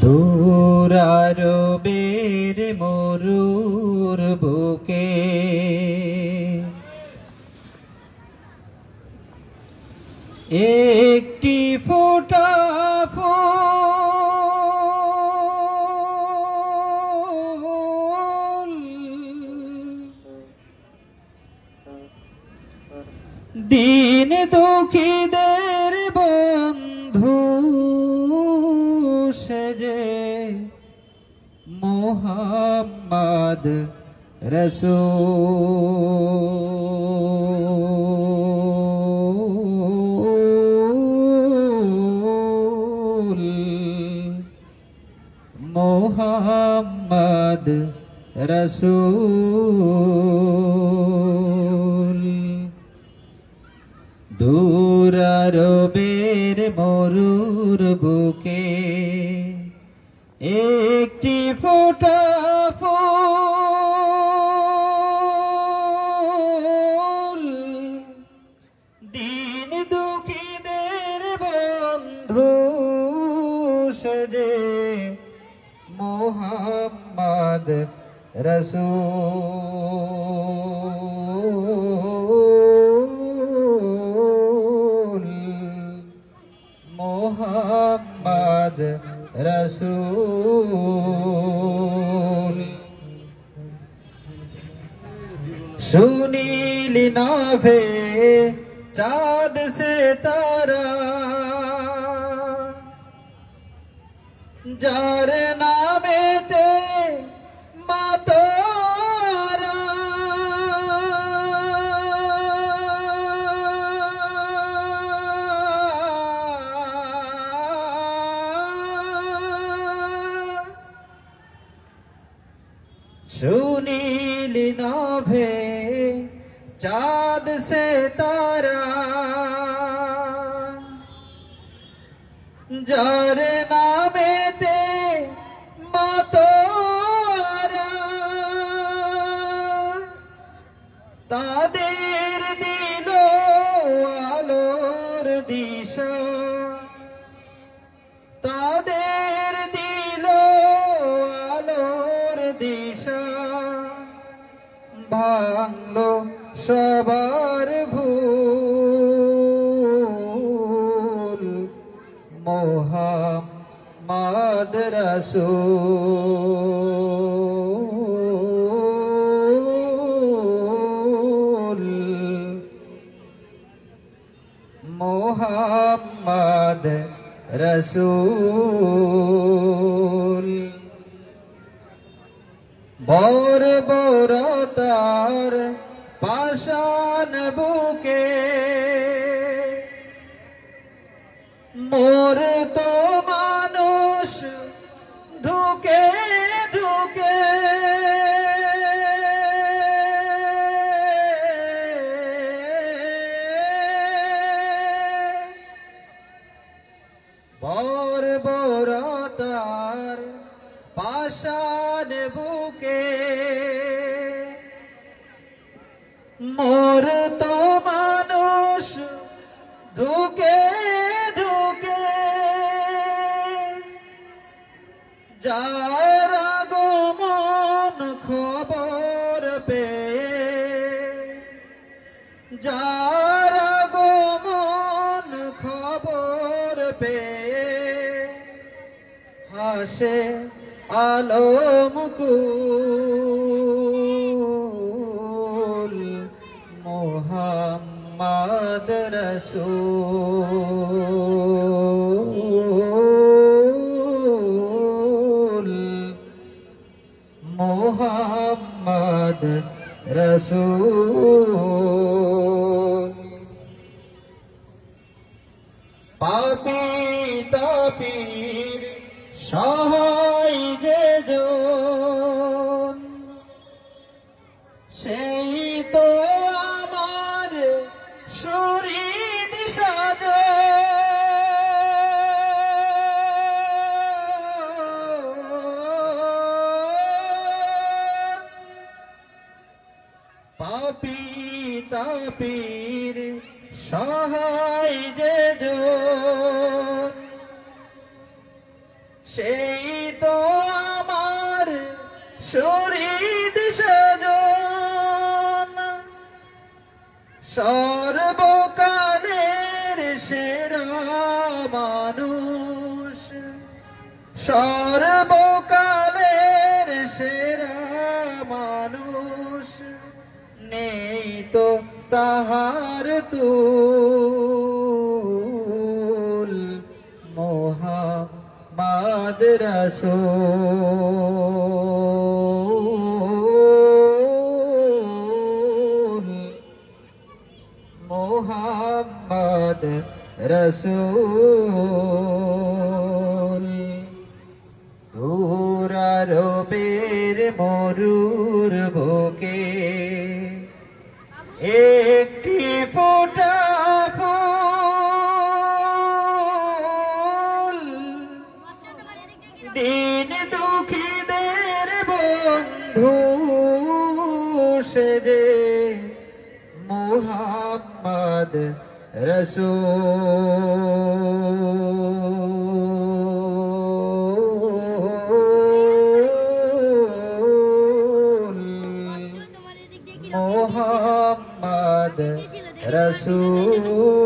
দূরারবের মরুর বুকে। একটি ফোটা ফুল। দিন দুঃখীদের বন্ধু মোহাম্মদ রসূল। মোহাম্মদ রসূল। দূরারবের মরুর বুকে একটি ফোটা বন্ধু সজে মোহাম্মদ রসূল। মোহাম্মদ রসূল। সুনীল নাভে চাঁদ সে তারা যার নামেতে মাতারা। সুনীল নাভে চাঁদ সে তারা। যার নামেতে দিশা। তাদের দিল আলোর দিশা। ভাঙলো সবার ভুল। মোহাম্মদ রসূল মোহাম্মদ রসূল। বর তার পাশান বুকে মোর বর বরতার পাশান বুকে। মোর তো মানুষ ধুকে ধুকে। যার আগমন খবর পে যার হাসে আলমকুল মোহাম্মদ রসূল। মোহাম্মদ রসূল। পাপি তাপির সহায় যে সেই তো আমার শরীর পাপি তাপির সহায় যে জন। সেই তো আমার শরীর সজন। সর্বকালের সেরা মানুষ। সর্বকালের সেরা মানুষ। নেই তো তাহার তুল। মোহাম্মদ রসূল মোহাম্মদ রসূল। দূরারবের মরুর বুকে একটি ফোটা দে মোহাম্মদ রসূল। মোহাম্মদ রসূল।